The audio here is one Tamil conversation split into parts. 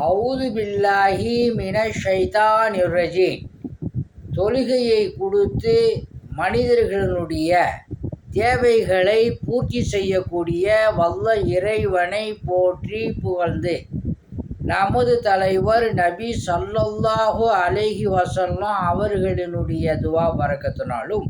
அவுது பில்லாஹி மின ஷைதான் தொழுகையை கொடுத்து மனிதர்களுடைய தேவைகளை பூர்த்தி செய்யக்கூடிய வல்ல இறைவனை போற்றி புகழ்ந்து நமது தலைவர் நபி சல்லல்லாஹு அலேஹி வசல்லாம் அவர்களினுடைய துவா பறக்கத்தினாலும்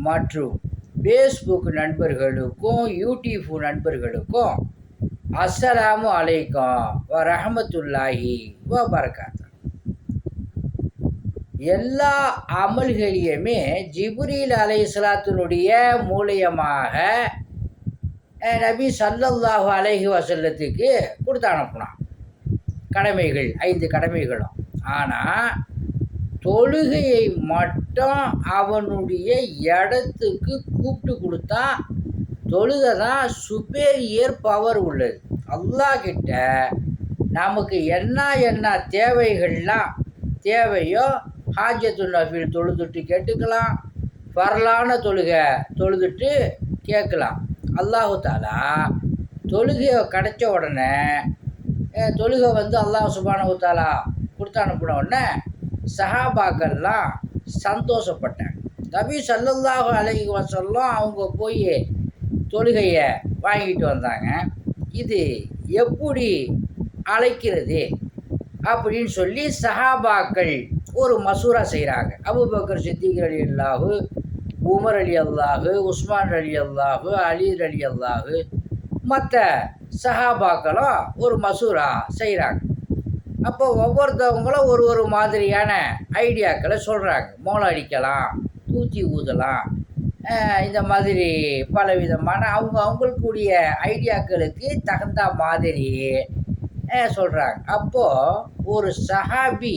மற்றும் ஃபேஸ்புக் நண்பர்களுக்கும் யூடியூப் நண்பர்களுக்கும் அஸ்ஸலாமு அலைக்கும் வ ரஹமத்துல்லாஹி வ பரகாத்து எல்லா அமல்களையுமே ஜிப்ரீல் அலைஹிஸ்ஸலாத்தினுடைய மூலியமாக நபி சல்லல்லாஹு அலைஹி வசல்லத்துக்கு கொடுத்து அனுப்புனான். கடமைகள் ஐந்து கடமைகளும். ஆனால் தொழுகையை மட்டும் அவனுடைய இடத்துக்கு கூப்பிட்டு கொடுத்தா தொழுகை தான் சுப்பீரியர் பவர் உள்ளது. அல்லாஹ்கிட்ட நமக்கு என்ன என்ன தேவைகள்லாம் தேவையோ ஹாஜத்து நஃபீல் தொழுதுட்டு கேட்டுக்கலாம். வரலான தொழுகை தொழுதுட்டு கேட்கலாம். அல்லாஹு தாலா தொழுகை கிடைச்ச உடனே தொழுகை வந்து அல்லாஹ் சுபானு தாலா கொடுத்து அனுப்பின உடனே சஹாபாக்கள்லாம் சந்தோஷப்பட்டேன் நபி ஸல்லல்லாஹு அலைஹி வஸல்லம் அவங்க போய் தொழுகையை வாங்கிட்டு வந்தாங்க. இது எப்படி அழைக்கிறது அப்படின்னு சொல்லி சஹாபாக்கள் ஒரு மசூரா செய்கிறாங்க அபுபக்கர் சித்திகர் அலி அல்லாஹு உமர் அலி அல்லாஹு உஸ்மான் அலி அல்லாஹு அலீர் அலி அல்லாஹு மற்ற சஹாபாக்களும் ஒரு மசூரா செய்கிறாங்க அப்போ ஒவ்வொருத்தவங்களும் ஒரு ஒரு மாதிரியான ஐடியாக்களை சொல்கிறாங்க மோளம் அடிக்கலாம் தூத்தி ஊதலாம் இந்த மாதிரி பலவிதமான அவங்க அவங்களுக்குரிய ஐடியாக்களுக்கு தகுந்த மாதிரி சொல்கிறாங்க அப்போது ஒரு சஹாபி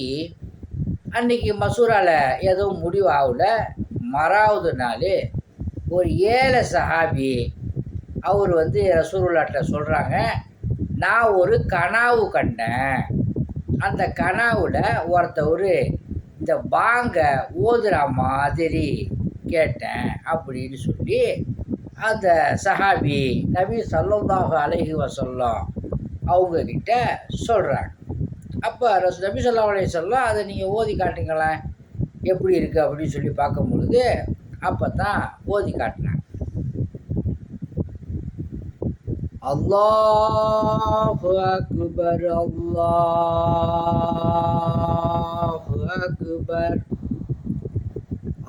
அன்னைக்கு மசூராவில் எதுவும் முடிவு ஆகல மறாவது நாள் ஒரு ஏழை சஹாபி அவர் வந்து ரசூலுல்லாட்ட சொல்கிறாங்க நான் ஒரு கனாவு கண்டேன். அந்த கனாவில் ஒருத்தவர் இந்த பாங்க ஓதுற மாதிரி கேட்டேன் அப்படின்னு சொல்லி அந்த சஹாபி நபி ஸல்லல்லாஹு அலஹி வஸல்லம் அவங்க கிட்ட சொல்கிறாங்க அப்போ ரஸ் நபி ஸல்லல்லாஹு அலைஹி வஸல்லம் அதை நீங்கள் ஓதி காட்டுங்களேன் எப்படி இருக்குது அப்படின்னு சொல்லி பார்க்கும் பொழுது அப்போ தான் ஓதி காட்டினாங்க. அல்லாஹு அக்பர் அல்லாஹு அக்பர்.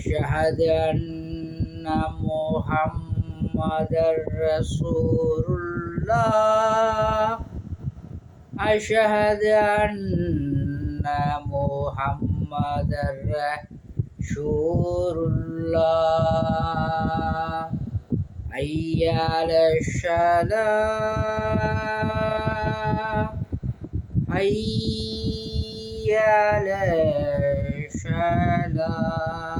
أشهد أن محمد رسول الله. أشهد أن محمد رسول الله. حي على الصلاة. حي على الصلاة.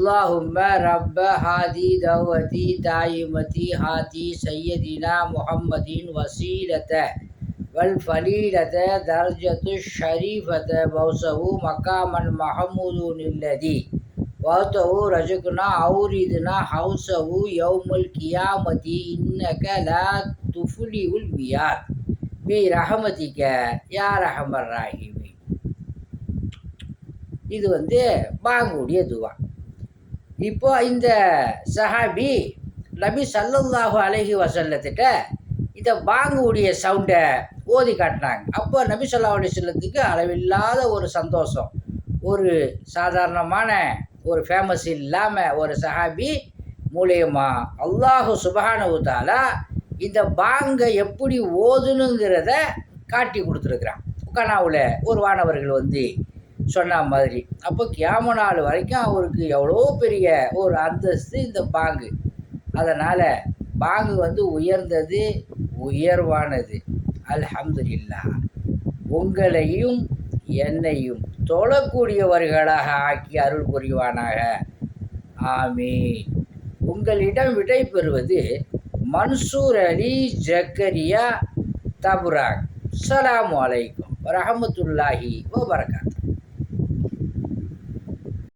اللهم رب هذه دعوتي دائمتي هاتي سيدنا محمد وسيلة والفليلة درجة الشريفة بوسه مقاما محمود الذي وأته رزقنا أوردنا حوسه يوم القيامة إنك لا تفلح الميعاد برحمتك يا رحم الراحمين இது வந்து பாங்குடைய துவா இப்போ இந்த சஹாபி நபி சல்லுல்லாஹு அலஹி வசல்லத்திட்ட இந்த பாங்குடைய சவுண்டை ஓதி காட்டினாங்க அப்போ நபி சொல்லா அலிஸ்லத்துக்கு அளவில்லாத ஒரு சந்தோஷம். ஒரு சாதாரணமான ஒரு ஃபேமஸ் இல்லாமல் ஒரு சஹாபி மூலியமா அல்லாஹு சுபஹானஹு இந்த பாங்கை எப்படி ஓதுனுங்கிறத காட்டி கொடுத்துருக்குறான். கனாவில் ஒரு வானவர்கள் வந்து சொன்ன மாதிரி. அப்போ கியாம நாள் வரைக்கும் அவருக்கு எவ்வளோ பெரிய ஒரு அந்தஸ்து இந்த பாங்கு. அதனால் பாங்கு வந்து உயர்ந்தது உயர்வானது. அல்ஹம்துலில்லாஹ் உங்களையும் என்னையும் தொழக்கூடியவர்களாக ஆக்கி அருள் புரிவானாக. ஆமீன். உங்களிடம் விடை பெறுவது மன்சூர் அலி ஜக்கரியா தபுராக் அஸ்ஸலாமு அலைக்கும். வரஹமத்துல்லாஹி வபரகாத்.